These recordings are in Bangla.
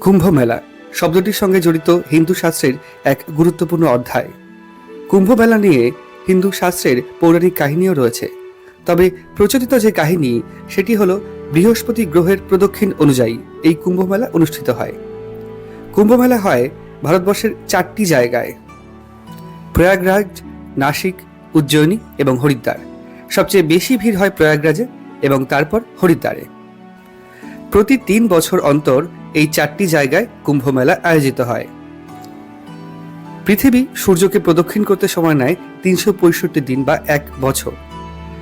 কুম্ভ মেলা শব্দটির সঙ্গে জড়িত হিন্দু শাস্ত্রের এক গুরুত্বপূর্ণ অধ্যায়। কুম্ভ মেলা নিয়ে হিন্দু শাস্ত্রের পৌরাণিক কাহিনীও রয়েছে। তবে প্রচলিত যে কাহিনী, সেটি হলো বৃহস্পতি গ্রহের প্রদক্ষিণ অনুযায়ী এই কুম্ভ মেলা অনুষ্ঠিত হয়। কুম্ভ মেলা হয় ভারতবর্ষের চারটি জায়গায়। প্রয়াগরাজ, নাসিক, উজ্জয়িনী এবং হরিদ্বার। সবচেয়ে বেশি ভিড় হয় প্রয়াগরাজে এবং তারপর হরিদ্বারে। প্রতি তিন বছর অন্তর এই চারটি জায়গায় কুম্ভ মেলা আয়োজিত হয়। পৃথিবী সূর্যকে প্রদক্ষিণ করতে সময় নেয় তিনশো পঁয়ষট্টি দিন বা এক বছর।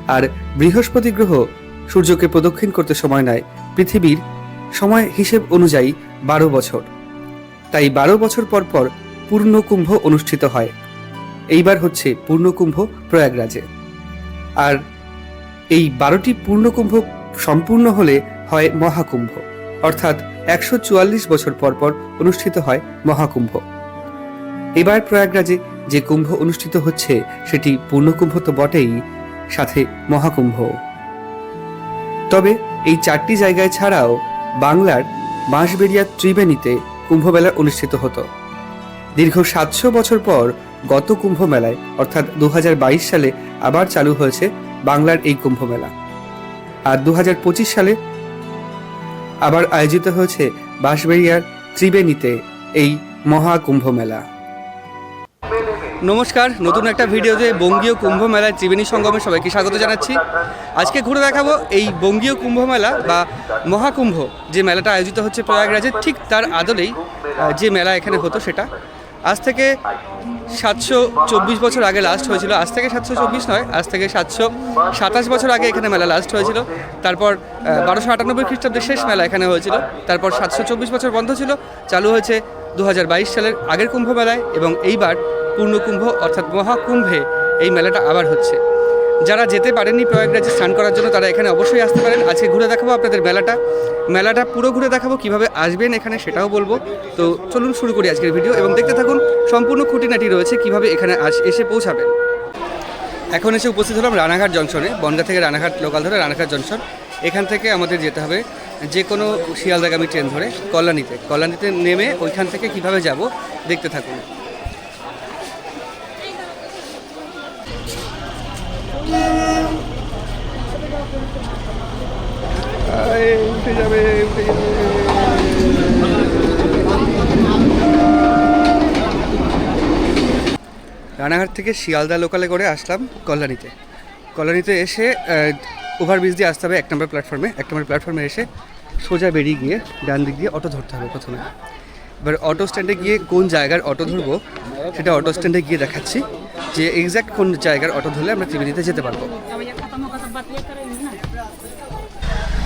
আর বৃহস্পতি গ্রহ সূর্যকে প্রদক্ষিণ করতে সময় নেয় পৃথিবীর সময় হিসেব অনুযায়ী বারো বছর। তাই বারো বছর পর পর পূর্ণকুম্ভ অনুষ্ঠিত হয়। এইবার হচ্ছে পূর্ণকুম্ভ প্রয়াগরাজে। আর এই বারোটি পূর্ণকুম্ভ সম্পূর্ণ হলে হয় মহাকুম্ভ। অর্থাৎ একশো চুয়াল্লিশ বছর পর পর অনুষ্ঠিত হয় মহাকুম্ভ। এবার প্রয়াগরাজে যে কুম্ভ অনুষ্ঠিত হচ্ছে, সেটি পূর্ণকুম্ভ তো বটেই, সাথে মহাকুম্ভ। তবে এই চারটি জায়গায় ছাড়াও বাংলার বাঁশবেড়িয়া ত্রিবেণীতে কুম্ভমেলা অনুষ্ঠিত হতো। দীর্ঘ সাতশো বছর পর গত কুম্ভ মেলায় অর্থাৎ দু হাজার বাইশ সালে আবার চালু হয়েছে বাংলার এই কুম্ভ মেলা আর দু হাজার পঁচিশ সালে আবার আয়োজিত হয়েছে বাঁশবেড়িয়ার ত্রিবেণীতে এই মহাকুম্ভ মেলা নমস্কার, নতুন একটা ভিডিওতে বঙ্গীয় কুম্ভ মেলায় ত্রিবেণী সঙ্গমে সবাইকে স্বাগত জানাচ্ছি। আজকে ঘুরে দেখাবো এই বঙ্গীয় কুম্ভ মেলা বা মহাকুম্ভ যে মেলাটা আয়োজিত হচ্ছে প্রয়াগরাজে, ঠিক তার আদলেই যে মেলা এখানে হতো সেটা। আজ থেকে সাতশো চব্বিশ বছর আগে লাস্ট হয়েছিল। আজ থেকে সাতশো চব্বিশ নয়, আজ থেকে সাতশো সাতাশ বছর আগে এখানে মেলা লাস্ট হয়েছিল। তারপর বারোশো আটানব্বই খ্রিস্টাব্দে শেষ মেলা এখানে হয়েছিল। তারপর সাতশো চব্বিশ বছর বন্ধ ছিল। চালু হয়েছে দু হাজার বাইশ সালের আগের কুম্ভ মেলায় এবং এইবার পূর্ণ কুম্ভ অর্থাৎ মহাকুম্ভে এই মেলাটা আবার হচ্ছে। যারা যেতে পারেননি প্রয়াগরাজে স্নান করার জন্য, তারা এখানে অবশ্যই আসতে পারেন। আজকে ঘুরে দেখাবো আপনাদের মেলাটা। মেলাটা পুরো ঘুরে দেখাবো, কীভাবে আসবেন এখানে সেটাও বলব। তো চলুন শুরু করি আজকের ভিডিও এবং দেখতে থাকুন সম্পূর্ণ খুঁটিনাটি রয়েছে, কীভাবে এখানে এসে পৌঁছাবেন। এখন এসে উপস্থিত হলাম রানাঘাট জংশনে, বনগা থেকে রানাঘাট লোকাল ধরে রানাঘাট জংশন। এখান থেকে আমাদের যেতে হবে যে কোনো শিয়ালদাগামী ট্রেন ধরে কল্যাণীতে। কল্যাণীতে নেমে ওইখান থেকে কীভাবে যাব, দেখতে থাকুন। রানাঘাট থেকে শিয়ালদা লোকালে করে আসলাম কল্যাণীতে। কল্যাণীতে এসে ওভারব্রিজ দিয়ে আসতে হবে এক নম্বর প্ল্যাটফর্মে এক নম্বর প্ল্যাটফর্মে এসে সোজা বেরিয়ে গিয়ে ডান দিক দিয়ে অটো ধরতে হবে প্রথমে। এবার অটো স্ট্যান্ডে গিয়ে কোন জায়গার অটো ধরবো, সেটা অটো স্ট্যান্ডে গিয়ে দেখাচ্ছি যে এক্স্যাক্ট কোন জায়গার অটো ধরলে আমরা ত্রিবেণীতে যেতে পারব।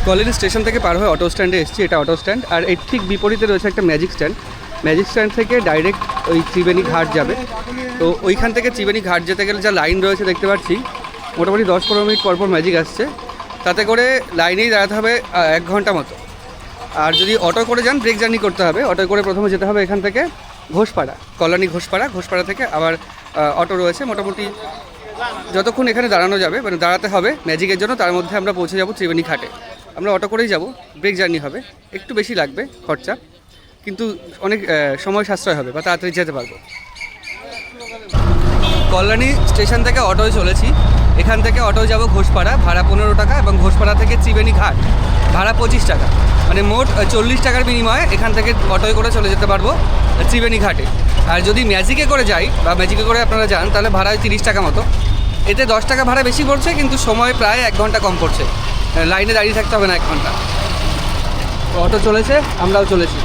কলেজ স্টেশন থেকে পার হয়ে অটো স্ট্যান্ডে এসেছি, এটা অটো স্ট্যান্ড আর এর ঠিক বিপরীতে রয়েছে একটা ম্যাজিক স্ট্যান্ড ম্যাজিক স্ট্যান্ড থেকে ডাইরেক্ট ওই ত্রিবেণী ঘাট যাবে। তো ওইখান থেকে ত্রিবেণী ঘাট যেতে গেলে যা লাইন রয়েছে দেখতে পাচ্ছি, মোটামুটি দশ পনেরো মিনিট পর পর ম্যাজিক আসছে। তাতে করে লাইনেই দাঁড়াতে হবে এক ঘণ্টা মতো। আর যদি অটো করে যান ব্রেক জার্নি করতে হবে। অটো করে প্রথমে যেতে হবে এখান থেকে ঘোষপাড়া কল্যাণী ঘোষপাড়া। ঘোষপাড়া থেকে আবার অটো রয়েছে। মোটামুটি যতক্ষণ এখানে দাঁড়ানো যাবে মানে দাঁড়াতে হবে ম্যাজিকের জন্য, তার মধ্যে আমরা পৌঁছে যাব ত্রিবেণী ঘাটে। আমরা অটো করেই যাব, ব্রেক জার্নি হবে, একটু বেশি লাগবে খরচা, কিন্তু অনেক সময় সাশ্রয় হবে, বা তাড়াতাড়ি যেতে পারব। কল্যাণী স্টেশন থেকে অটোয় চলেছি, এখান থেকে অটোয় যাব ঘোষপাড়া, ভাড়া পনেরো টাকা এবং ঘোষপাড়া থেকে ত্রিবেণী ঘাট, ভাড়া পঁচিশ টাকা। মানে মোট চল্লিশ টাকার বিনিময়ে এখান থেকে অটোয় করে চলে যেতে পারব, ত্রিবেণী ঘাটে। আর যদি ম্যাজিকে করে যাই, বা ম্যাজিকে করে আপনারা যান, তাহলে ভাড়া তিরিশ টাকা মতো। এতে দশ টাকা ভাড়া বেশি পড়ছে, কিন্তু সময় প্রায় এক ঘণ্টা কম পড়ছে। লাইনে দাঁড়িয়ে থাকতে হবে না এক ঘণ্টা। অটো চলেছে, আমরাও চলেছি।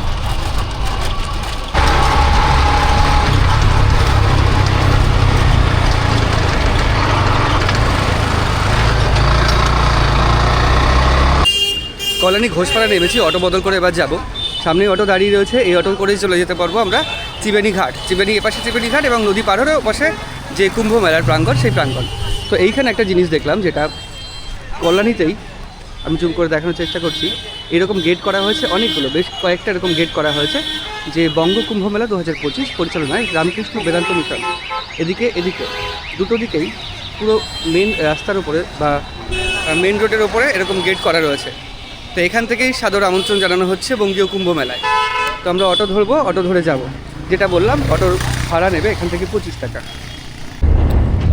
কল্যাণী ঘোষপাড়া নেমেছি, অটো বদল করে এবার যাব। সামনে অটো দাঁড়িয়ে রয়েছে, এই অটো করেই চলে যেতে পারব আমরা ত্রিবেণী ঘাট। ত্রিবেণী এপাশে ত্রিবেণী ঘাট এবং নদী পার হয়ে পাশে যে কুম্ভ মেলার প্রাঙ্গণ, সেই প্রাঙ্গণ। তো এইখানে একটা জিনিস দেখলাম, যেটা কল্যাণীতেই আমি জুম করে দেখানোর চেষ্টা করছি। এরকম গেট করা হয়েছে অনেকগুলো, বেশ কয়েকটা এরকম গেট করা হয়েছে, যে বঙ্গ কুম্ভ মেলা দু হাজার পঁচিশ পরিচালনায় রামকৃষ্ণ বেদান্ত মিশন। এদিকে এদিকে, দুটো দিকেই পুরো মেন রাস্তার উপরে বা মেন রোডের ওপরে এরকম গেট করা রয়েছে। তো এখান থেকেই সাদর আমন্ত্রণ জানানো হচ্ছে বঙ্গীয় কুম্ভ মেলায়। তো আমরা অটো ধরবো, অটো ধরে যাব। যেটা বললাম, অটোর ভাড়া নেবে এখান থেকে পঁচিশ টাকা।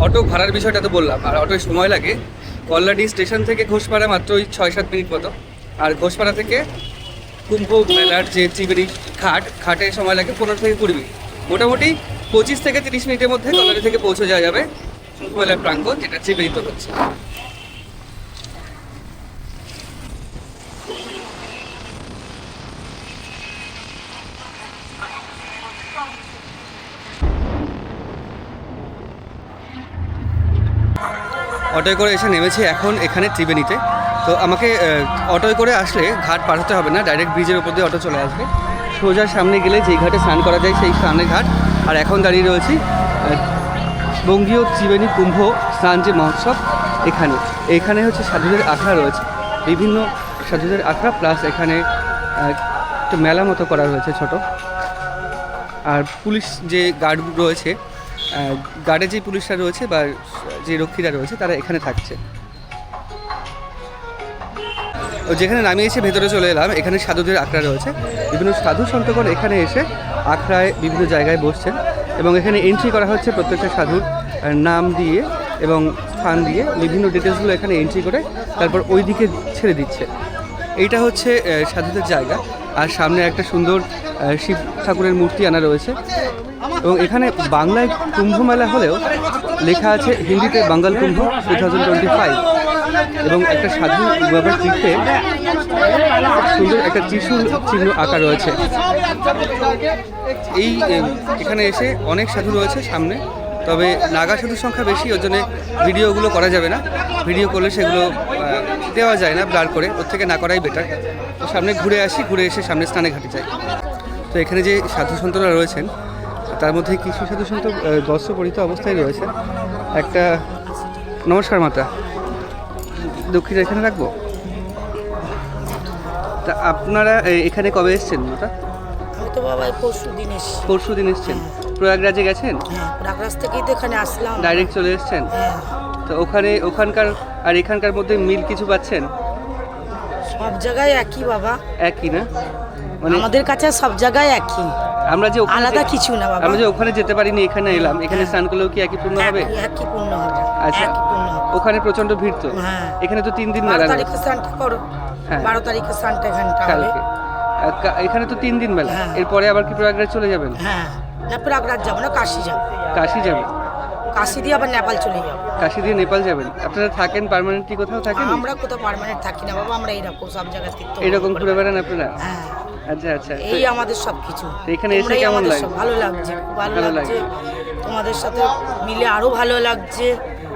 অটো ভাড়ার বিষয়টা তো বললাম, আর অটোয় সময় লাগে। কল্লাডি স্টেশন থেকে ঘোষপাড়া মাত্র ওই ছয় সাত মিনিট মতো। আর ঘোষপাড়া থেকে কুম্ভ মেলার যে ত্রিবেণী খাট, খাটে সময় লাগে পনেরো থেকে কুড়ি মিনিট। মোটামুটি পঁচিশ থেকে তিরিশ মিনিটের মধ্যে কল্লাডি থেকে পৌঁছে যাওয়া যাবে। কুম্ভ মেলার প্রাঙ্গণ যেটা ত্রিবেণীতে হচ্ছে। অটোয় করে এসে নেমেছি এখন এখানে ত্রিবেণীতে। তো আমাকে অটোয় করে আসলে ঘাট পার হতে হবে না ডাইরেক্ট ব্রিজের উপর দিয়ে অটো চলে আসবে। সোজা সামনে গেলে যেই ঘাটে স্নান করা যায় সেই সামনে ঘাট। আর এখন দাঁড়িয়ে রয়েছি বঙ্গীয় ত্রিবেণী কুম্ভ স্নান যে মহোৎসব, এখানে। এখানে হচ্ছে সাধুদের আখড়া রয়েছে। বিভিন্ন সাধুদের আখড়া প্লাস এখানে একটা মেলা মতো করা রয়েছে ছোট। আর পুলিশ যে গার্ড রয়েছে গার্ডে যে পুলিশরা রয়েছে বা যে রক্ষীরা রয়েছে, তারা এখানে থাকছে। যেখানে নামিয়েছে ভেতরে চলে এলাম, এখানে সাধুদের আখড়া রয়েছে। বিভিন্ন সাধু সন্তগণ এখানে এসে আখড়ায় বিভিন্ন জায়গায় বসছেন এবং এখানে এন্ট্রি করা হচ্ছে প্রত্যেকটা সাধুর নাম দিয়ে এবং স্থান দিয়ে। বিভিন্ন ডিটেলসগুলো এখানে এন্ট্রি করে তারপর ওই দিকে ছেড়ে দিচ্ছে। এইটা হচ্ছে সাধুদের জায়গা। আর সামনে একটা সুন্দর শিব ঠাকুরের মূর্তি আনা রয়েছে। এবং এখানে বাংলায় কুম্ভ মেলা হলেও লেখা আছে হিন্দিতে Bangal Kumbh two thousand twenty five. এবং একটা সাধু বাবার পিঠে সুন্দর একটা ত্রিশূল চিহ্ন আঁকা রয়েছে। এই এখানে এসে অনেক সাধু রয়েছে সামনে, তবে নাগা সাধুর সংখ্যা বেশি, ওর জন্য ভিডিওগুলো করা যাবে না। ভিডিও করলে সেগুলো দেওয়া যায় না ব্লার করে, ওর থেকে না করাই বেটার সামনে ঘুরে আসি, ঘুরে এসে সামনে স্নানে ঘাটে যাই। তো এখানে যে সাধু সন্তরা রয়েছেন তার মধ্যে কিছু সাধু সন্ত আহ, বস্ত্র পরিত অবস্থায় রয়েছে। একটা নমস্কার মাতা। দক্ষিণা এখানে রাখব? তা আপনারা এখানে কবে এসছেন মাতা? তো বাবা পরশু দিন এসেছি। পরশু দিন এসেছেন। প্রয়াগরাজে গেছেন? হ্যাঁ প্রাগরাজ থেকেই তো এখানে আসলাম। ডাইরেক্ট চলে এসেছেন? হ্যাঁ। তো ওখানে ওখানকার আর এখানকার মধ্যে মিল কিছু পাচ্ছেন? সব জায়গায় একই বাবা। একই না? মানে আমাদের কাছে সব জায়গায় একই। আমরা যে আলাদা কিছু না বাবা। আমরা যে ওখানে যেতে পারিনি এখানে এলাম। এখানে হ্যাঁ। স্নান করলেও কি একই পূর্ণ হবে? একই- পূর্ণ হবে। আচ্ছা। ওখানে প্রচণ্ড ভিড় তো? হ্যাঁ। এখানে তো তিন দিন মেলা তারিখে স্নানটা করো। হ্যাঁ। বারো তারিখে স্নানটা এখানটা হবে। কালকে। এখানে তো তিন দিন মেলা। হ্যাঁ। এরপরে আবার কি প্রয়াগরাজ চলে যাবেন? হ্যাঁ। না প্রয়াগরাজ যাব না কাশি যাব। কাশি যাবেন? কাশি দিয়ে আবার নেপাল চলে যাব। কাশি দিয়ে নেপাল যাবেন? আপনারা থাকেন পার্মানেন্টলি কোথাও থাকেন? আমরা কোথাও পার্মানেন্ট থাকি না বাবা আমরা এইরকম সব জায়গা তীর্থ এরকম ঘুরে বেড়ান আপনারা? হ্যাঁ। আচ্ছা আচ্ছা। এই আমাদের সব কিছু এখানে এসে কেমন লাগে? ভালো লাগছে ভালো ভালো লাগছে। তোমাদের সাথে মিলে আরও ভালো লাগছে।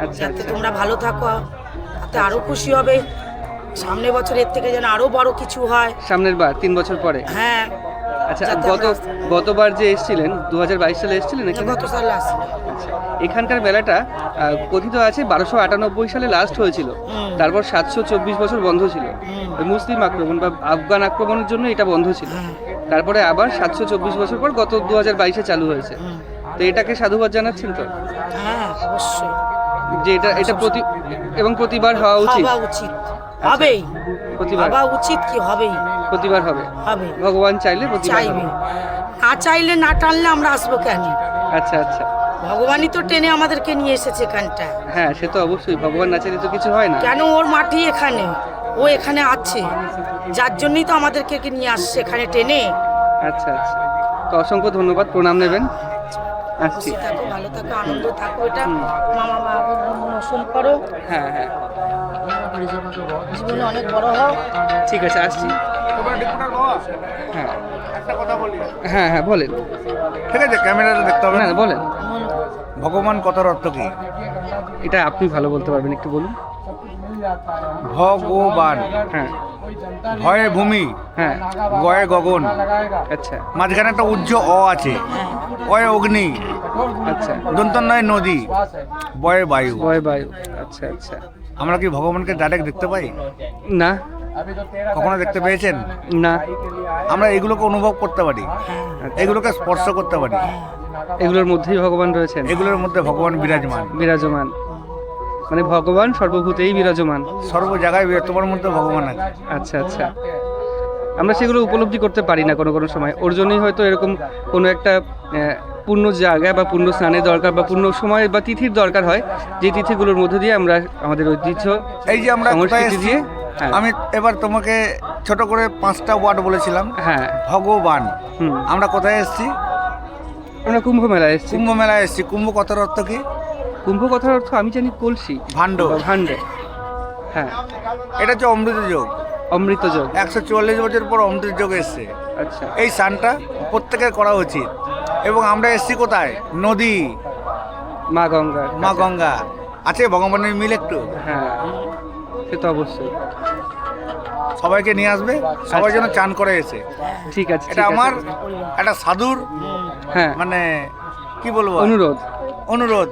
আচ্ছা, যাতে আচ্ছা। তোমরা ভালো থাকো তাতে আরও খুশি হবে। সামনের বছর এর থেকে যেন আরও বড় কিছু হয়। সামনের বার তিন বছর পরে? হ্যাঁ। আচ্ছা গত গতবার যে এসেছিলেন দু হাজার বাইশ সালে এসেছিলেন গত সালে আচ্ছা, এখানকার মেলাটা কথিত আছে বারোশো আটানব্বই সালে লাস্ট হয়েছিল। তারপর সাতশো চব্বিশ বছর বন্ধ ছিল। মুসলিম আক্রমণ বা আফগান আক্রমণের জন্য এটা বন্ধ ছিল। তারপরে আবার সাতশো চব্বিশ বছর পর গত দু হাজার বাইশে চালু হয়েছে। তো এটাকে সাধুবাদ জানাচ্ছেন তো? হ্যাঁ যে এটা এটা প্রতি এবং প্রতিবার হওয়া উচিত? হওয়া উচিত হবেই। প্রতিবার। হওয়া উচিত কি হবেই? প্রতিবার হবে? হবে। ভগবান চাইলে প্রতিবার চাইবে। না চাইলে না টানলে আমরা আসব কেন? আচ্ছা আচ্ছা। ভগবানই তো টেনে আমাদেরকে নিয়ে এসেছে এখানটায়। হ্যাঁ সে তো অবশ্যই। ভগবান না চাইলে তো কিছু হয় না। কেন ওর মাটি এখানে? ও এখানে আছে। যার জন্যই তো আমাদেরকে নিয়ে আসছে এখানে টেনে? আচ্ছা আচ্ছা। তো অসংখ্য ধন্যবাদ। প্রণাম নেবেন। আসছি। খুশি থাকো ভালো থাকো আনন্দ থাকো। এটা মামা করো। হ্যাঁ হ্যাঁ। জীবনে অনেক বড় হও। ঠিক আছে আসছি। হ্যাঁ। হ্যাঁ হ্যাঁ বলেন। ঠিক আছে ক্যামেরাটা দেখতে হবে। না বলেন। ভগবান কথার অর্থ কি? এটা আপনি ভালো বলতে পারবেন একটু বলুন। ভগবান। হ্যাঁ। ভয়ে ভূমি। হ্যাঁ। গয়ে গগন। আচ্ছা। মাঝখানে একটা উজ্জ অ আছে। অয়ে অগ্নি। আচ্ছা। দন্তন্নয় নদী। বয়ে বায়ু। ভয় বায়ু। আচ্ছা আচ্ছা। আমরা কি ভগবানকে ডাইরেক্ট দেখতে পাই? না। কখনো দেখতে পেয়েছেন? না। আমরা এগুলোকে অনুভব করতে পারি। এগুলোকে স্পর্শ করতে পারি। এগুলোর মধ্যেই ভগবান রয়েছেন। এগুলোর মধ্যে ভগবান বিরাজমান। বিরাজমান। মানে ভগবান সর্বভূতেই বিরাজমান। সর্ব জায়গায় তোমার মধ্যে ভগবান আছে। আচ্ছা আচ্ছা। আমরা সেগুলো উপলব্ধি করতে পারি না কোনো কোনো সময়। ওর জন্যই হয়তো এরকম কোনো একটা পূর্ণ জায়গা বা পূর্ণ স্নানের দরকার বা পূর্ণ সময় বা তিথির দরকার হয় যে তিথিগুলোর মধ্যে দিয়ে আমরা আমাদের ঐতিহ্য এই যে আমরা সংস্কৃতি দিয়ে হ্যাঁ। আমি এবার তোমাকে ছোট করে পাঁচটা ওয়ার্ড বলেছিলাম। হ্যাঁ। ভগবান। আমরা কোথায় এসেছি? আমরা কুম্ভ মেলায় এসেছি। কুম্ভ মেলায় এসেছি। কুম্ভ কথার অর্থ কি? কুম্ভ কথার অর্থ আমি জানি কলসি। ভাণ্ড। ভাণ্ডে। হ্যাঁ। এটা হচ্ছে অমৃত যোগ। অমৃত যোগ। একশো চুয়াল্লিশ বছর পর অমৃত যোগ এসছে। আচ্ছা। এই স্নানটা প্রত্যেকের করা উচিত। এবং আমরা এসছি কোথায়? নদী। মা গঙ্গা। মা গঙ্গা। আছে ভগবানের মিল একটু? হ্যাঁ সে তো অবশ্যই। সবাইকে নিয়ে আসবে? সবাই যেন চান করে এসে। ঠিক আছে এটা আমার একটা সাধুর হ্যাঁ। মানে কি বলব? অনুরোধ। অনুরোধ।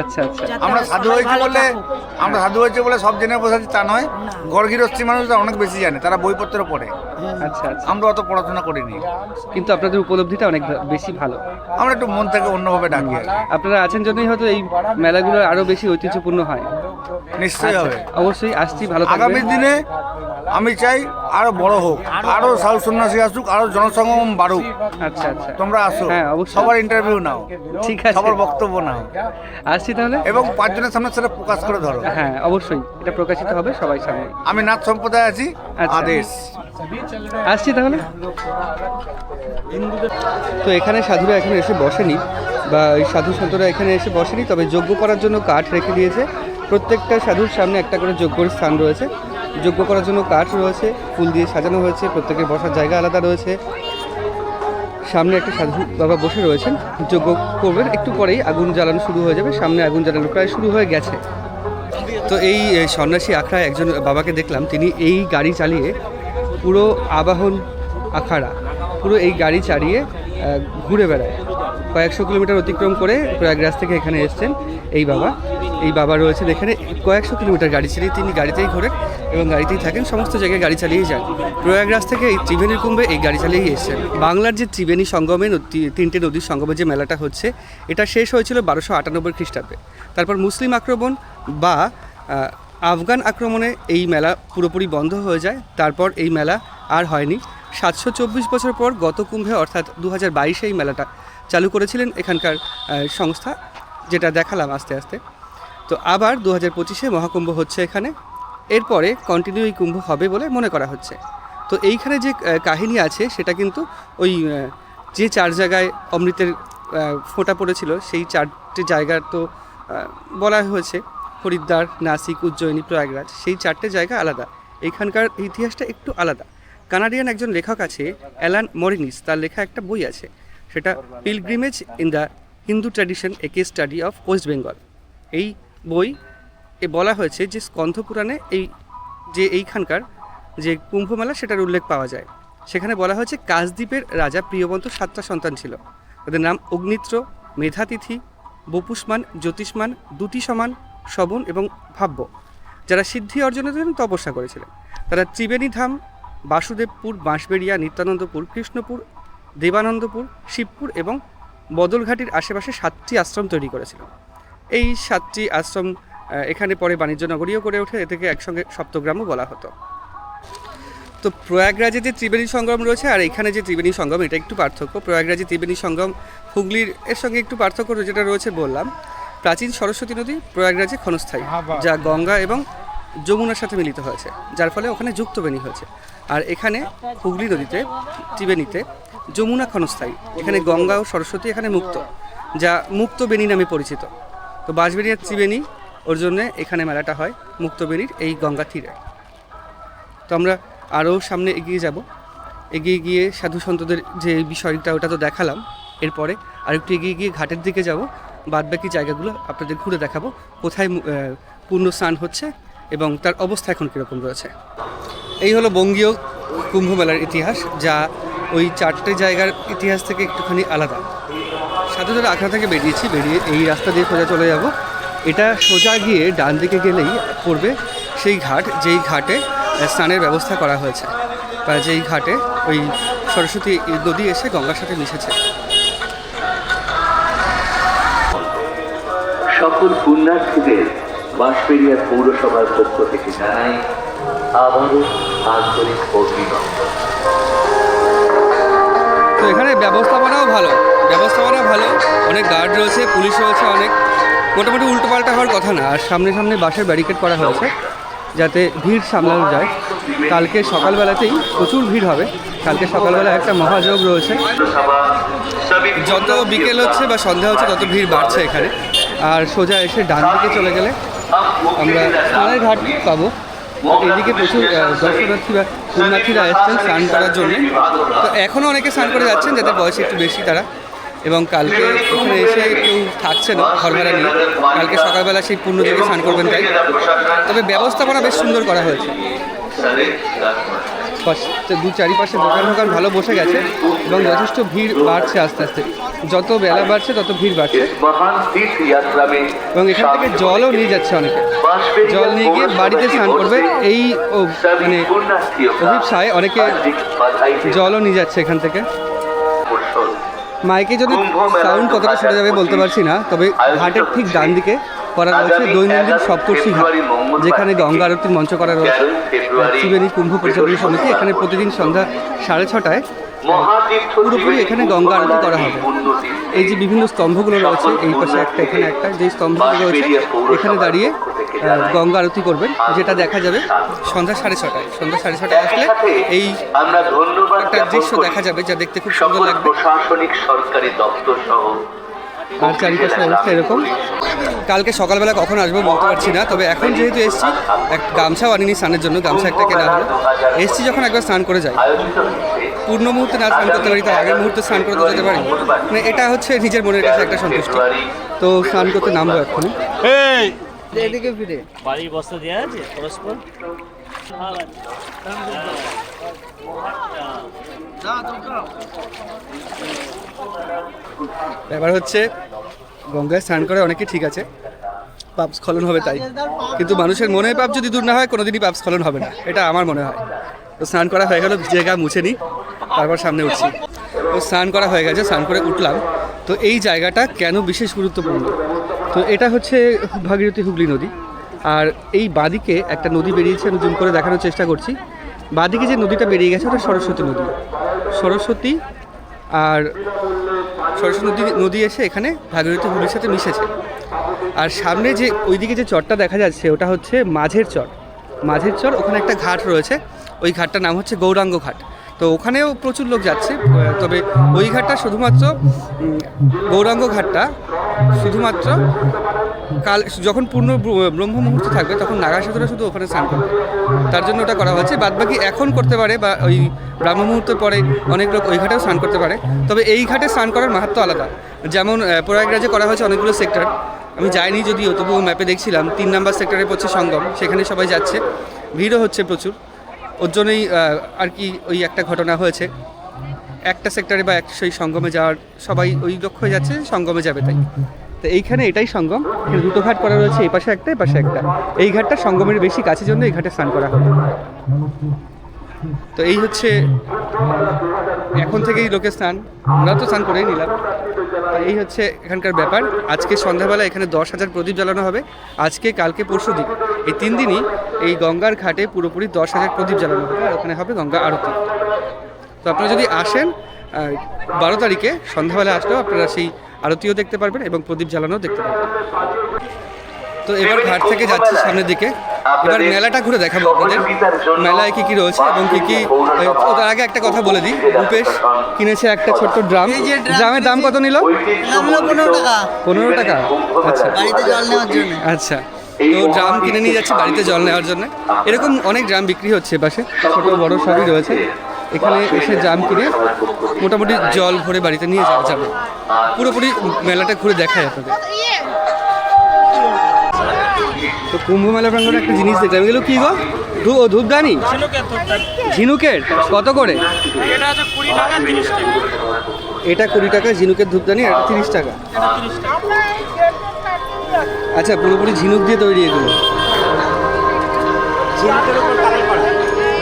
আচ্ছা আচ্ছা। আমরা সাধু হয়েছি বলে আমরা সাধু হয়েছে বলে সব জেনে বসেছি তা নয়। না। গড়গিরস্তি মানুষরা অনেক বেশি জানে তারা বইপত্র পড়ে। আচ্ছা আচ্ছা। আমরা অত পড়াশোনা করিনি। কিন্তু আপনাদের উপলব্ধিটা অনেক বেশি ভালো। আমরা একটু মন থেকে অন্যভাবে ডাকি আপনারা আছেন জন্যই হয়তো এই মেলাগুলো আরও বেশি ঐতিহ্যপূর্ণ হয়। নিশ্চয়ই হবে। আচ্ছা, অবশ্যই আসছি ভালো আগামী দিনে আমি চাই আরও বড় হোক আরও সাধু সন্ন্যাসী আসুক আরও জনসংগম বাড়ুক। আচ্ছা আচ্ছা। তোমরা আসো হ্যাঁ। সবার ইন্টারভিউ নাও ঠিক আছে। সবার বক্তব্য নাও। আসছি তাহলে? এবং পাঁচজনের সামনে সেটা প্রকাশ করে ধরো। হ্যাঁ অবশ্যই। এটা প্রকাশিত হবে সবাই সামনে। আমি নাথ সম্প্রদায় আছি আচ্ছা। আদেশ। আসছি তাহলে? তো এখানে সাধুরা এখানে এসে বসেনি বা ওই সাধু সন্তরা এখানে এসে বসেনি তবে যজ্ঞ করার জন্য কাঠ রেখে দিয়েছে। প্রত্যেকটা সাধুর সামনে একটা করে যজ্ঞর স্থান রয়েছে। যজ্ঞ করার জন্য কাঠ রয়েছে, ফুল দিয়ে সাজানো হয়েছে, প্রত্যেকের বসার জায়গা আলাদা রয়েছে। সামনে একটা সাধু বাবা বসে রয়েছেন যজ্ঞ করবেন, একটু পরেই আগুন জ্বালানো শুরু হয়ে যাবে, সামনে আগুন জ্বালানো প্রায় শুরু হয়ে গেছে। তো এই সন্ন্যাসী আখড়ায় একজন বাবাকে দেখলাম, তিনি এই গাড়ি চালিয়ে পুরো আবাহন আখাড়া, পুরো এই গাড়ি চালিয়ে ঘুরে বেড়ায়। কয়েকশো কিলোমিটার অতিক্রম করে প্রয়াগরাজ থেকে এখানে এসছেন এই বাবা। এই বাবা রয়েছেন এখানে। কয়েকশো কিলোমিটার গাড়ি চালিয়ে তিনি গাড়িতেই ঘোরেন এবং গাড়িতেই থাকেন। সমস্ত জায়গায় গাড়ি চালিয়েই যান। প্রয়াগরাজ থেকে এই ত্রিবেণীর কুম্ভে এই গাড়ি চালিয়েই এসছেন। বাংলার যে ত্রিবেণী সঙ্গমে তিনটে নদীর সঙ্গমে যে মেলাটা হচ্ছে, এটা শেষ হয়েছিল বারোশো আটানব্বই খ্রিস্টাব্দে। তারপর মুসলিম আক্রমণ বা আফগান আক্রমণে এই মেলা পুরোপুরি বন্ধ হয়ে যায়। তারপর এই মেলা আর হয়নি। সাতশো চব্বিশ বছর পর গত কুম্ভে, অর্থাৎ দু হাজার বাইশে এই মেলাটা চালু করেছিলেন এখানকার সংস্থা, যেটা দেখালাম আস্তে আস্তে। তো আবার দু হাজার পঁচিশে মহাকুম্ভ হচ্ছে এখানে। এরপরে কন্টিনিউ এই কুম্ভ হবে বলে মনে করা হচ্ছে। তো এইখানে যে কাহিনী আছে, সেটা কিন্তু ওই যে চার জায়গায় অমৃতের ফোঁটা পড়েছিল, সেই চারটে জায়গার তো বলা হয়েছে। হরিদ্বার, নাসিক, উজ্জয়িনী, প্রয়াগরাজ, সেই চারটে জায়গা আলাদা। এইখানকার ইতিহাসটা একটু আলাদা। কানাডিয়ান একজন লেখক আছে, অ্যালান মরিনিস, তার লেখা একটা বই আছে। সেটা pilgrimage in the Hindu tradition a case study of West Bengal এই বই এ বলা হয়েছে যে স্কন্ধ পুরাণে এই যে এইখানকার যে কুম্ভমেলা সেটার উল্লেখ পাওয়া যায়। সেখানে বলা হয়েছে কাশদ্বীপের রাজা প্রিয়বন্ত সাতটা সন্তান ছিল। তাদের নাম অগ্নিত্র, মেধাতিথি, বপুষ্মান, জ্যোতিষ্মান, দুটি সমান, শবন এবং ভাব্য। যারা সিদ্ধি অর্জনের জন্য তপস্যা করেছিলেন। তারা ত্রিবেণী ধাম, বাসুদেবপুর, বাঁশবেড়িয়া, নিত্যানন্দপুর, কৃষ্ণপুর, দেবানন্দপুর, শিবপুর এবং বদলঘাটির আশেপাশে সাতটি আশ্রম তৈরি করেছিল। এই সাতটি আশ্রম এখানে পরে বাণিজ্য নগরীও করে ওঠে এ থেকে একসঙ্গে সপ্তগ্রামও বলা হতো। তো প্রয়াগরাজে যে ত্রিবেণী সঙ্গম রয়েছে আর এখানে যে ত্রিবেণী সঙ্গম এটা একটু পার্থক্য। প্রয়াগরাজে ত্রিবেণী সঙ্গম হুগলির এর সঙ্গে একটু পার্থক্য যেটা রয়েছে বললাম। প্রাচীন সরস্বতী নদী প্রয়াগরাজে ক্ষণস্থায়ী যা গঙ্গা এবং যমুনার সাথে মিলিত হয়েছে যার ফলে ওখানে যুক্তবেণী হয়েছে। আর এখানে হুগলি নদীতে ত্রিবেণীতে যমুনা ক্ষণস্থায়ী এখানে গঙ্গা ও সরস্বতী এখানে মুক্ত যা মুক্ত বেণী নামে পরিচিত। তো বাঁশবেড়ি আর ত্রিবেণী, ওর জন্যে এখানে মেলাটা হয়, মুক্তবেণীর এই গঙ্গা তীরে। তো আমরা আরও সামনে এগিয়ে যাব। এগিয়ে গিয়ে সাধু সন্তদের যে বিষয়টা, ওটা তো দেখালাম। এরপরে আরেকটু এগিয়ে গিয়ে ঘাটের দিকে যাব। বাদ বাকি জায়গাগুলো আপনাদের ঘুরে দেখাবো। কোথায় পূর্ণ স্নান হচ্ছে এবং তার অবস্থা এখন কীরকম রয়েছে। এই হলো বঙ্গীয় কুম্ভ মেলার ইতিহাস, যা ওই চারটে জায়গার ইতিহাস থেকে একটুখানি আলাদা। সাধুদের আখড়া থেকে বেরিয়েছি, বেরিয়ে এই রাস্তা দিয়ে সোজা চলে যাব। এটা সোজা গিয়ে ডান দিকে গেলেই পড়বে সেই ঘাট, যেই ঘাটে স্নানের ব্যবস্থা করা হয়েছে। বা যেই ঘাটে ওই সরস্বতী নদী এসে গঙ্গার সাথে মিশেছে। সকল পুণ্যার্থীদের বাঁশবেড়িয়া পৌরসভার পক্ষ থেকে জানাই আবারও আন্তরিক অভিনন্দন। ব্যবস্থাপনাও ভালো। ব্যবস্থাপনা ভালো, অনেক গার্ড রয়েছে, পুলিশ রয়েছে অনেক। মোটামুটি উল্টোপাল্টা হওয়ার কথা না, আর সামনে সামনে বাসের ব্যারিকেড করা হয়েছে, যাতে ভিড় সামলানো যায়। কালকে সকালবেলাতেই প্রচুর ভিড় হবে। কালকে সকালবেলা একটা মহাযোগ রয়েছে। যত বিকেল হচ্ছে বা সন্ধ্যা হচ্ছে, তত ভিড় বাড়ছে এখানে। আর সোজা এসে ডান দিকে চলে গেলে আমরা স্নানের ঘাট পাবো। এদিকে প্রচুর দর্শনার্থীরা, পুণ্যার্থীরা এসছেন স্নান করার জন্য। তো এখনও অনেকে স্নান করে যাচ্ছেন, যাদের বয়স একটু বেশি তারা। এবং কালকে এখানে এসে কেউ থাকছে না ঘর ভাড়া নিয়ে। কালকে সকালবেলা সেই পূর্ণ স্নান করবেন তাই। তবে ব্যবস্থাপনা বেশ সুন্দর করা হয়েছে। দু চারিপাশে দোকান দোকান ভালো বসে গেছে এবং যথেষ্ট ভিড় বাড়ছে আস্তে আস্তে। যত বেলা বাড়ছে তত ভিড় বাড়ছে। এবং এখান থেকে জলও নিয়ে যাচ্ছে অনেকে। জল নিয়ে গিয়ে বাড়িতে স্নান করবে। এই মানে অভিপসায় অনেকে জলও নিয়ে যাচ্ছে এখান থেকে। মাইকে যদি সাউন্ড কতটা সরে যাবে বলতে পারছি না তবে ঘাটের ঠিক ডান দিকে করা রয়েছে দৈনন্দিন সপ্তর্ষি ঘাট যেখানে গঙ্গা আরতির মঞ্চ করা রয়েছে। ত্রিবেণী কুম্ভ পরিচালনা সমিতি এখানে প্রতিদিন সন্ধ্যা সাড়ে ছটায় পুরোপুরি এখানে গঙ্গা আরতি করা হবে। এই যে বিভিন্ন স্তম্ভগুলো রয়েছে এই পাশে একটা এখানে একটা যে স্তম্ভগুলো রয়েছে এখানে দাঁড়িয়ে গঙ্গা আরতি করবেন যেটা দেখা যাবে সন্ধ্যা সাড়ে ছটায়। সন্ধ্যা সাড়ে ছটায় আসলে এই একটা দৃশ্য দেখা যাবে যা দেখতে খুব সুন্দর লাগবে। প্রশাসনিক সরকারি দপ্তর সহ আর চারিপাশের অবস্থা এরকম। কালকে সকালবেলা কখন আসব বলতে পারছি না তবে এখন যেহেতু এসছি এক গামছাও আনিনি স্নানের জন্য গামছা একটা কেনা হলো। এসছি যখন একবার স্নান করে যাই। পূর্ণ মুহূর্তে না স্নান করতে পারি তো আগের মুহূর্তে স্নান করতে যেতে পারি। মানে এটা হচ্ছে নিজের মনের কাছে একটা সন্তুষ্টি। তো স্নান করতে নামবো এখন এদিকে ফিরে। বাড়ির বস্তা দেওয়া আছে পরস্পর। ব্যাপার হচ্ছে, গঙ্গায় স্নান করে অনেকে ঠিক আছে, পাপ স্খলন হবে তাই। কিন্তু মানুষের মনে পাপ যদি দূর না হয়, কোনোদিনই পাপ স্খলন হবে না। এটা আমার মনে হয়। তো স্নান করা হয়ে গেল, ভিজে গা মুছে নিই তারপর সামনে উঠছি। তো স্নান করা হয়ে গেছে, স্নান করে উঠলাম। তো এই জায়গাটা কেন বিশেষ গুরুত্বপূর্ণ? তো এটা হচ্ছে ভাগীরথী হুগলি নদী। আর এই বাদিকে একটা নদী বেরিয়েছে, আমি জুম করে দেখানোর চেষ্টা করছি। বাদিকে যে নদীটা বেরিয়ে গেছে, ওটা সরস্বতী নদী। সরস্বতী আর সরস্বতী নদী নদী এসে এখানে ভাগীরথী হুগলির সাথে মিশেছে। আর সামনে যে ওইদিকে যে চরটা দেখা যাচ্ছে, ওটা হচ্ছে মাঝের চর। মাঝের চর, ওখানে একটা ঘাট রয়েছে। ওই ঘাটটার নাম হচ্ছে গৌরাঙ্গ ঘাট। তো ওখানেও প্রচুর লোক যাচ্ছে তবে ওই ঘাটটা শুধুমাত্র গৌরাঙ্গ ঘাটটা শুধুমাত্র কাল যখন পূর্ণ ব্র- ব্রহ্ম মুহূর্ত থাকবে, তখন নাগাসাধুরা শুধু ওখানে স্নান করবে। তার জন্য ওটা করা হয়েছে। বাদ বাকি এখন করতে পারে বা ওই ব্রাহ্ম মুহূর্তের পরে অনেক লোক ওই ঘাটেও স্নান করতে পারে। তবে এই ঘাটে স্নান করার মাহাত্ম আলাদা। যেমন প্রয়াগরাজে করা হয়েছে অনেকগুলো সেক্টর। আমি যাইনি যদিও, তবুও ম্যাপে দেখছিলাম। তিন নাম্বার সেক্টরে পড়ছে সঙ্গম। সেখানে সবাই যাচ্ছে। ভিড়ও হচ্ছে প্রচুর। ওর জন্যই আর কি ওই একটা ঘটনা হয়েছে। একটা সেক্টরে বা এক সেই সঙ্গমে যাওয়ার সবাই ওই লক্ষ্যে যাচ্ছে, সঙ্গমে যাবে তাই। তো এইখানে এটাই সঙ্গম। দুটো ঘাট করা রয়েছে, এই পাশে একটা, এই পাশে একটা। এই ঘাটটা সঙ্গমের বেশি কাছের জন্য এই ঘাটে স্নান করা হবে তো এই হচ্ছে এখন থেকেই লোকে স্নান। আমরা তো স্নান করেই নিলাম। এই হচ্ছে এখানকার ব্যাপার। আজকে সন্ধ্যাবেলা এখানে দশ হাজার প্রদীপ জ্বালানো হবে। আজকে, কালকে, পরশু দিন। এই তিন দিনই এই গঙ্গার ঘাটে পুরোপুরি দশ হাজার প্রদীপ জ্বালানো হবে। আর ওখানে হবে গঙ্গা আরতি। তো আপনারা যদি আসেন বারো তারিখে সন্ধ্যাবেলা আসলেও আপনারা সেই আরতিও দেখতে পারবেন এবং প্রদীপ জ্বালানো দেখতে পারবেন। তো এবার ঘাট থেকে যাচ্ছি সামনের দিকে। এবার মেলাটা ঘুরে দেখাবো আপনাদের। মেলায় কি কি রয়েছে এবং কি কি তার আগে একটা কথা বলে দিই। রূপেশ কিনেছে একটা ছোট্ট ড্রাম। ড্রামের দাম কত নিল? পনেরো টাকা। আচ্ছা। আচ্ছা। তো ড্রাম কিনে নিয়ে যাচ্ছে বাড়িতে জল নেওয়ার জন্য। এরকম অনেক ড্রাম বিক্রি হচ্ছে পাশে। ছোট বড় সবই রয়েছে। এখানে এসে ড্রাম কিনে মোটামুটি জল ভরে বাড়িতে নিয়ে যাওয়া যাবে। পুরোপুরি মেলাটা ঘুরে দেখায় আপনাদের। তো কুম্ভ মেলা প্রাঙ্গণে একটা জিনিস দেখলাম। এগুলো কি গো? ও ধূপদানি? ঝিনুকের? কত করে? এটা কুড়ি টাকা এটা কুড়ি টাকা ঝিনুকের ধূপদানি আর তিরিশ টাকা। আচ্ছা পুরোপুরি ঝিনুক দিয়ে তৈরি এগুলো।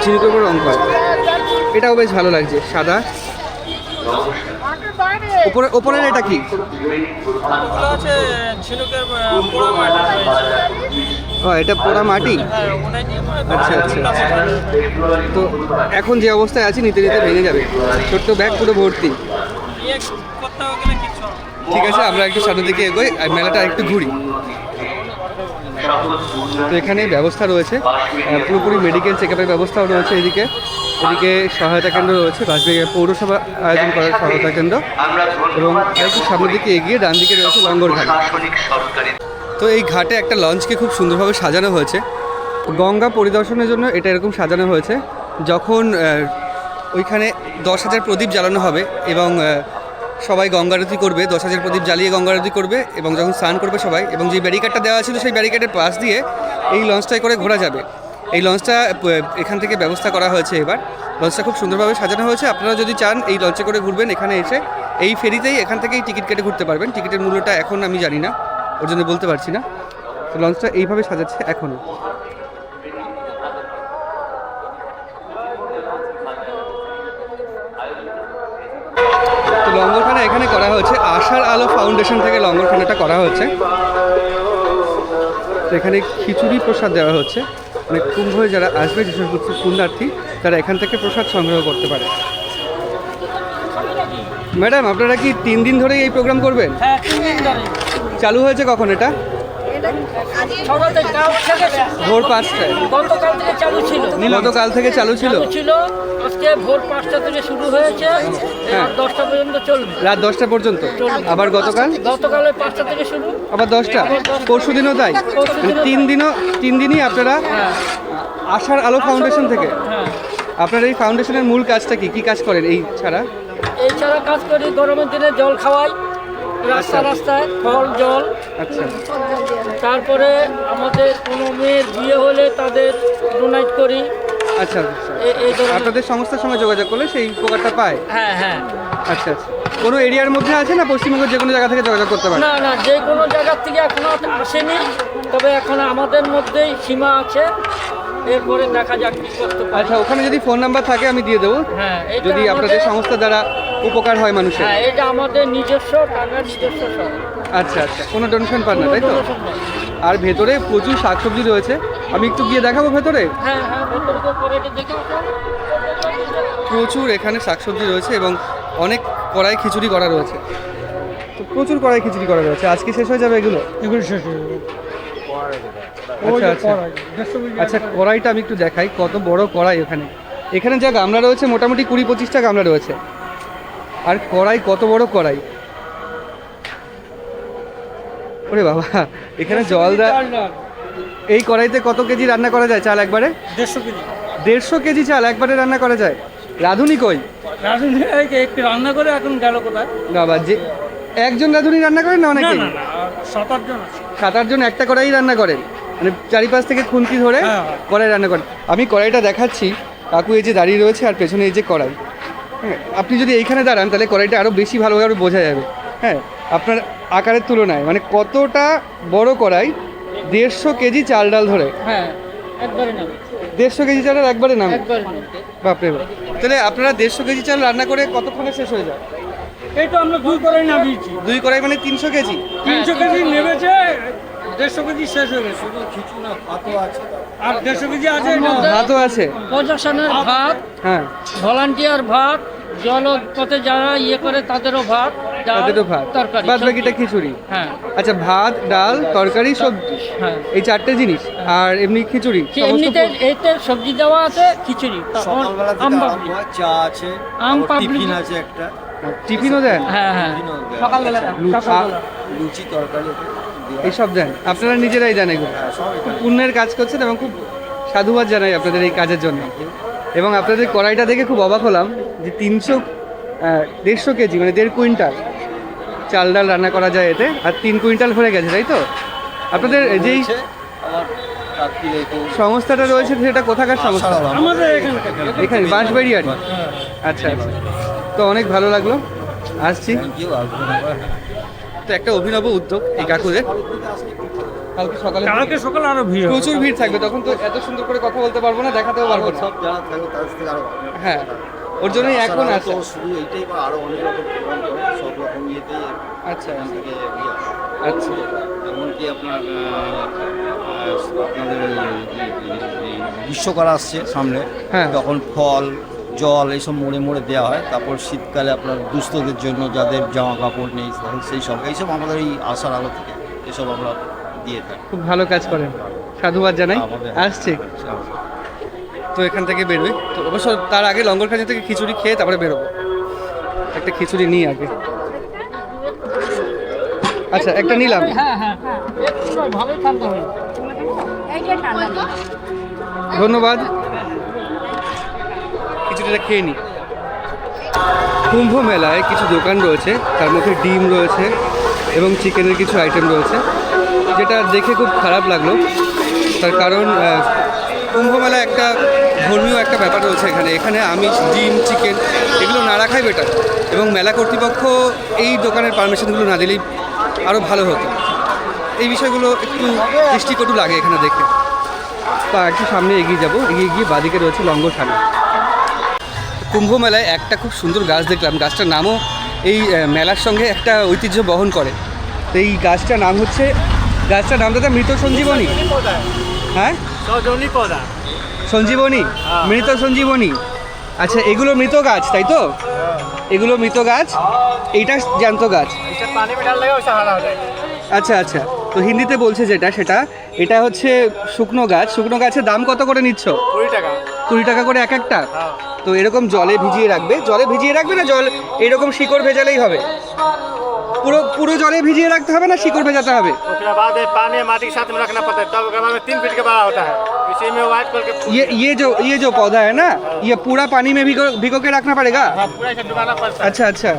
ঝিনুকের উপর রং করা। এটাও বেশ ভালো লাগছে সাদা। ওপরে ওপরের এটা কি। ও এটা পোড়া মাটি? হ্যাঁ আচ্ছা আচ্ছা। তো এখন যে অবস্থায় আছি নিতে নিতে ভেঙে যাবে। ছোট্ট ব্যাগ পুরো ভর্তি। ঠিক আছে আমরা একটু সামনের দিকে এগোই আর মেলাটা একটু ঘুরি। তো এখানে ব্যবস্থা রয়েছে। পুরোপুরি মেডিকেল চেক আপের ব্যবস্থাও রয়েছে এদিকে। এদিকে সহায়তা কেন্দ্র রয়েছে বাসবেগে পৌরসভা আয়োজন করার সহায়তা কেন্দ্র। এবং একটু সামনের দিকে এগিয়ে ডান দিকে রয়েছে লঙ্গর ঘাট। তো এই ঘাটে একটা লঞ্চকে খুব সুন্দরভাবে সাজানো হয়েছে। গঙ্গা পরিদর্শনের জন্য এটা এরকম সাজানো হয়েছে। যখন ওইখানে দশ হাজার প্রদীপ জ্বালানো হবে এবং সবাই গঙ্গারতি করবে, দশ হাজার প্রদীপ জ্বালিয়ে গঙ্গারতি করবে এবং যখন স্নান করবে সবাই এবং যে ব্যারিকেডটা দেওয়া ছিল সেই ব্যারিকেডের পাশ দিয়ে এই লঞ্চটায় করে ঘোরা যাবে। এই লঞ্চটা এখান থেকে ব্যবস্থা করা হয়েছে এবার। লঞ্চটা খুব সুন্দরভাবে সাজানো হয়েছে। আপনারা যদি চান এই লঞ্চে করে ঘুরবেন, এখানে এসে এই ফেরিতেই এখান থেকেই টিকিট কেটে ঘুরতে পারবেন। টিকিটের মূল্যটা এখন আমি জানি না, ওর জন্য বলতে পারছি না। তো লঞ্চটা এইভাবে সাজাচ্ছে এখনও। লঙ্গরখানা এখানে করা হয়েছে। আশার আলো ফাউন্ডেশন থেকে লঙ্গরখানাটা করা হয়েছে এখানে খিচুড়ি প্রসাদ দেওয়া হচ্ছে। মানে কুম্ভ হয়ে যারা আসবে যেসব হচ্ছে পুণ্যার্থী তারা এখান থেকে প্রসাদ সংগ্রহ করতে পারে। ম্যাডাম আপনারা কি তিন দিন ধরে এই প্রোগ্রাম করবেন? হ্যাঁ চালু হয়েছে কখন এটা? ভোর পাঁচটায়? গতকাল থেকে চালু ছিল। গতকাল থেকে চালু ছিল? ছিল। আজকে ভোর পাঁচটা থেকে শুরু হয়েছে। হ্যাঁ। রাত দশটা পর্যন্ত চলবে। রাত দশটা পর্যন্ত? আবার গতকাল? গতকালে পাঁচটা থেকে শুরু। আবার দশটা? পরশু দিনও তাই? তিন দিনও তিন দিনই আপনারা হ্যাঁ। আশার আলো ফাউন্ডেশন থেকে? হ্যাঁ। আপনার এই ফাউন্ডেশনের মূল কাজটা কি? কি কাজ করেন এই ছাড়া? এছাড়া কাজ করি গরমের দিনে জল খাওয়াই। রাস্তা রাস্তায় ফল জল। আচ্ছা। তারপরে আমাদের কোনো মেয়ের বিয়ে হলে তাদের ডোনেট করি। আচ্ছা আচ্ছা। আপনাদের সংস্থার সঙ্গে যোগাযোগ করলে সেই উপকারটা পায়? হ্যাঁ হ্যাঁ। আচ্ছা আচ্ছা। কোনো এরিয়ার মধ্যে আছে না পশ্চিমবঙ্গের যে কোনো জায়গা থেকে যোগাযোগ করতে পারে? না না যে কোনো জায়গার থেকে এখনও আসেনি তবে এখন আমাদের মধ্যেই সীমা আছে। এরপরে দেখা যাক কি করতে আচ্ছা ওখানে যদি ফোন নাম্বার থাকে আমি দিয়ে দেবো। হ্যাঁ যদি আপনাদের সংস্থা দ্বারা উপকার হয় মানুষের? হ্যাঁ এটা আমাদের নিজস্ব টাকা নিজস্ব সব। আচ্ছা আচ্ছা। কোনো ডোনেশন পান না তাই তো? আর ভেতরে প্রচুর শাকসবজি রয়েছে। আমি একটু গিয়ে দেখাবো ভেতরে? হ্যাঁ হ্যাঁ ভেতরে প্রচুর এখানে শাকসবজি রয়েছে এবং অনেক কড়াই খিচুড়ি করা রয়েছে। তো প্রচুর কড়াই খিচুড়ি করা রয়েছে। আজকে শেষ হয়ে যাবে এগুলো? এগুলো শেষ হয়ে যাবে। আচ্ছা আচ্ছা। আচ্ছা কড়াইটা আমি একটু দেখাই কত বড় কড়াই এখানে। এখানে যা গামলা রয়েছে মোটামুটি কুড়ি পঁচিশটা গামলা রয়েছে। আর কড়াই কত বড় কড়াই? ওরে বাবা এখানে জল দেয় এই কড়াইতে কত কেজি রান্না করা যায় চাল একবারে? দেড়শো কেজি। দেড়শো কেজি চাল একবারে রান্না করা যায়। রাঁধুনি কই? রাঁধুনি একটু রান্না করে এখন গেল কোথায়? বাবা যে একজন রাঁধুনি রান্না করেন না না সাত আটজন সাত আটজন একটা কড়াই রান্না করেন? মানে চারিপাশ থেকে খুন্তি ধরে হ্যাঁ, হ্যাঁ। কড়াই রান্না করেন। আমি কড়াইটা দেখাচ্ছি। কাকু এই যে দাঁড়িয়ে রয়েছে আর পেছনে এই যে কড়াই। আপনি যদি এইখানে দাঁড়ান তাহলে কড়াইটা আরও বেশি ভালোভাবে বোঝা যাবে। হ্যাঁ আপনার আকারের তুলনায় মানে কতটা বড় কড়াই দেড়শো কেজি চাল ডাল ধরে? হ্যাঁ একবারে না দেড়শো কেজি চালের একবারে নাম বাপরে বাপ। তাহলে আপনারা দেড়শো কেজি চাল রান্না করে কতক্ষণে শেষ হয়ে যায়? এই তো আমরা দুই করে নামিয়েছি। দুই কড়াই মানে তিনশো কেজি? তিনশো কেজি নেমেছে দেড়শো কেজি শেষ হয়ে গেছে। আর দেড়শো কেজি আছে? ভাতও আছে। প্রশাসনের ভাত হ্যাঁ। ভলান্টিয়ার ভাত জলপথে যারা ইয়ে করে তাদেরও ভাত ডাল, তাদেরও ভাত। তরকারি বাদ বাকিটা সবজি। খিচুড়ি। হ্যাঁ। আচ্ছা ভাত ডাল তরকারি সবজি। হ্যাঁ। এই চারটে জিনিস। আর এমনি খিচুড়ি এমনিতে এইতে সবজি দেওয়া আছে? খিচুড়ি। আম চা আছে আম টিফিন আছে একটা। টিফিনও দেন হ্যাঁ হ্যাঁ। সকালবেলা। লুচি তরকারি। এইসব দেন। আপনারা নিজেরাই দেন এগুলো। হ্যাঁ, খুব পুণ্যের কাজ করছেন এবং খুব সাধুবাদ জানাই আপনাদের এই কাজের জন্য। এবং আপনাদের কড়াইটা দেখে খুব অবাক হলাম যে তিনশো দেড়শো কেজি মানে দেড় কুইন্টাল চাল ডাল রান্না করা যায় এতে আর তিন কুইন্টাল ভরে গেছে তাই তো? আপনাদের যেই সংস্থাটা রয়েছে সেটা কোথাকার সংস্থা? এখানে এখানে বাঁশবাড়ি আর আচ্ছা আচ্ছা। তো অনেক ভালো লাগল। আসছি। তো একটা অভিনব উদ্যোগ এই কাকুদের কালকে সকালে কালকে সকালে আরও ভিড় প্রচুর ভিড় থাকবে তখন তো এত সুন্দর করে কথা বলতে পারব না দেখাতেও পারব না সব যারা থাকবে তাদের থেকে আরও হ্যাঁ ওর জন্যই এখন আছে শুধু এইটাই বা আরও অনেক রকম প্রোগ্রাম করে সব রকম ইয়েতেই আচ্ছা ইয়ে আচ্ছা এমনকি আপনার আপনাদের বিশ্বকরা আসছে সামনে হ্যাঁ। তখন ফল জল এইসব মোড়ে মোড়ে দেওয়া হয়। তারপর শীতকালে আপনার দুস্থদের জন্য যাদের জামা কাপড় নেই সেই সব এইসব আমাদের এই আশার আলো থেকে এসব আমরা দিয়ে থাকি। খুব ভালো কাজ করেন। সাধুবাদ জানাই। আসছে। তো এখান থেকে বেরোই। তো অবশ্য তার আগে লঙ্গরখানি থেকে খিচুড়ি খেয়ে তারপরে বেরোবো। একটা খিচুড়ি নিই আগে। আচ্ছা একটা নিলাম। হ্যাঁ হ্যাঁ হ্যাঁ। একটু নয়, ভালোই ঠান্ডা হয় ধন্যবাদ। খিচুড়িটা খেয়ে নিই কুম্ভ মেলায় কিছু দোকান রয়েছে, তার মধ্যে ডিম রয়েছে এবং চিকেনের কিছু আইটেম রয়েছে। যেটা দেখে খুব খারাপ লাগল। তার কারণ কুম্ভ মেলায় একটা ধর্মীয় একটা ব্যাপার রয়েছে এখানে। এখানে আমিষ, ডিম, চিকেন, এগুলো না রাখাই বেটার এবং মেলা কর্তৃপক্ষ এই দোকানের পারমিশনগুলো না দিলেই আরও ভালো হতো। এই বিষয়গুলো একটু দৃষ্টিকটু লাগে এখানে দেখে তো একটু সামনে এগিয়ে যাব। এগিয়ে গিয়ে বাদিকে রয়েছে লঙ্গ লঙ্গরখানা। কুম্ভ মেলায় একটা খুব সুন্দর গাছ দেখলাম। গাছটার নামও এই মেলার সঙ্গে একটা ঐতিহ্য বহন করে। তো এই গাছটার নাম হচ্ছে গাছটার নাম দাদা মৃত সঞ্জীবনী। হ্যাঁ? সঞ্জীবনী? মৃত সঞ্জীবনী। আচ্ছা এগুলো মৃত গাছ তাই তো? এগুলো মৃত গাছ। এইটা জ্যান্ত গাছ। আচ্ছা আচ্ছা। তো হিন্দিতে বলছে যেটা সেটা এটা হচ্ছে শুকনো গাছ। শুকনো গাছের দাম কত করে নিচ্ছ? কুড়ি টাকা। কুড়ি টাকা করে এক একটা? তো এরকম জলে ভিজিয়ে রাখবে জলে ভিজিয়ে রাখবে না জল এরকম শিকড় ভেজালেই হবে পুরো পুরো জলে ভিজিয়ে রাখতে হবে না শিকড় ভেজাতে হবে उसके बाद ये पानी माटी के साथ में रखना पड़ता है तब उसके बाद में तीन फीट के बड़ा होता है इसी में व्हाइट कलर के ये ये जो ये जो पौधा है ना ये पूरा पानी में भिगो भिगो के रखना पड़ेगा हाँ, पूरा इसे डुबाना पड़ता है আচ্ছা আচ্ছা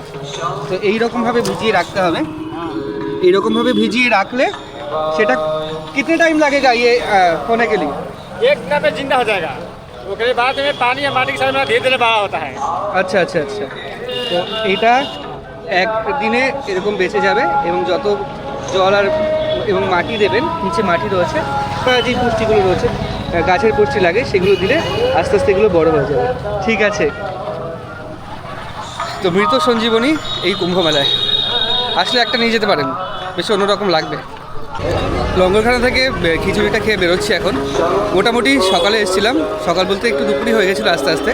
তো এইরকমভাবে ভিজিয়ে রাখতে হবে এইরকমভাবে ভিজিয়ে রাখলে সেটা कितने टाइम लगेगा ये अ, होने के लिए एक मिनट में जिंदा हो जाएगा उसके बाद में पानी या माटी के साथ में धीरे धीरे बड़ा होता है আচ্ছা আচ্ছা আচ্ছা তো এটা একদিনে এরকম বেঁচে যাবে এবং যত জল আর এবং মাটি দেবেন নিচে মাটি রয়েছে বা যে পুষ্টিগুলো রয়েছে আহ, গাছের পুষ্টি লাগে সেগুলো দিলে আস্তে আস্তে এগুলো বড় হয়ে যাবে ঠিক আছে তো মৃত সঞ্জীবনী এই কুম্ভ মেলায় আসলে একটা নিয়ে যেতে পারেন বেশ অন্যরকম লাগবে লঙ্গরখানা থেকে খিচুড়িটা খেয়ে বেরোচ্ছি এখন। মোটামুটি সকালে এসেছিলাম। সকাল বলতে একটু দুপুরই হয়ে গেছিল আস্তে আস্তে।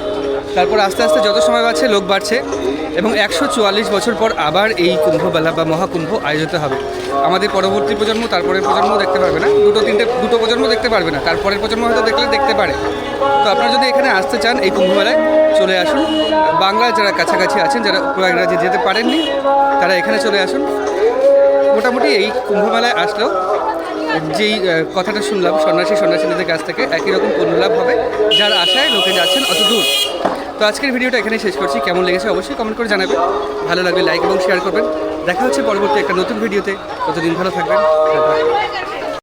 তারপর আস্তে আস্তে যত সময় বাড়ছে, লোক বাড়ছে এবং একশো চুয়াল্লিশ বছর পর আবার এই কুম্ভমেলা বা মহাকুম্ভ আয়োজিত হবে। আমাদের পরবর্তী প্রজন্ম, তারপরের প্রজন্ম দেখতে পারবে না। দুটো, তিনটে, দুটো প্রজন্ম দেখতে পারবে না। তারপরের প্রজন্ম হয়তো দেখলে দেখতে পারে। তো আপনারা যদি এখানে আসতে চান এই কুম্ভমেলায়, চলে আসুন। বাংলার যারা কাছাকাছি আছেন, যারা প্রয়াগরাজে যেতে পারেননি, তারা এখানে চলে আসুন। মোটামুটি এই কুম্ভমেলায় আসলেও যেই কথাটা শুনলাম, সন্ন্যাসী সন্ন্যাসীদের কাছ থেকে একই রকম পুণ্যলাভ হবে। যার আশায় লোকে যাচ্ছেন অত দূর। তো আজকের ভিডিওটা এখানে শেষ করছি। কেমন লেগেছে অবশ্যই কমেন্ট করে জানাবেন। ভালো লাগবে লাইক এবং শেয়ার করবেন। দেখা হচ্ছে পরবর্তী একটা নতুন ভিডিওতে। ততদিন ভালো থাকবেন।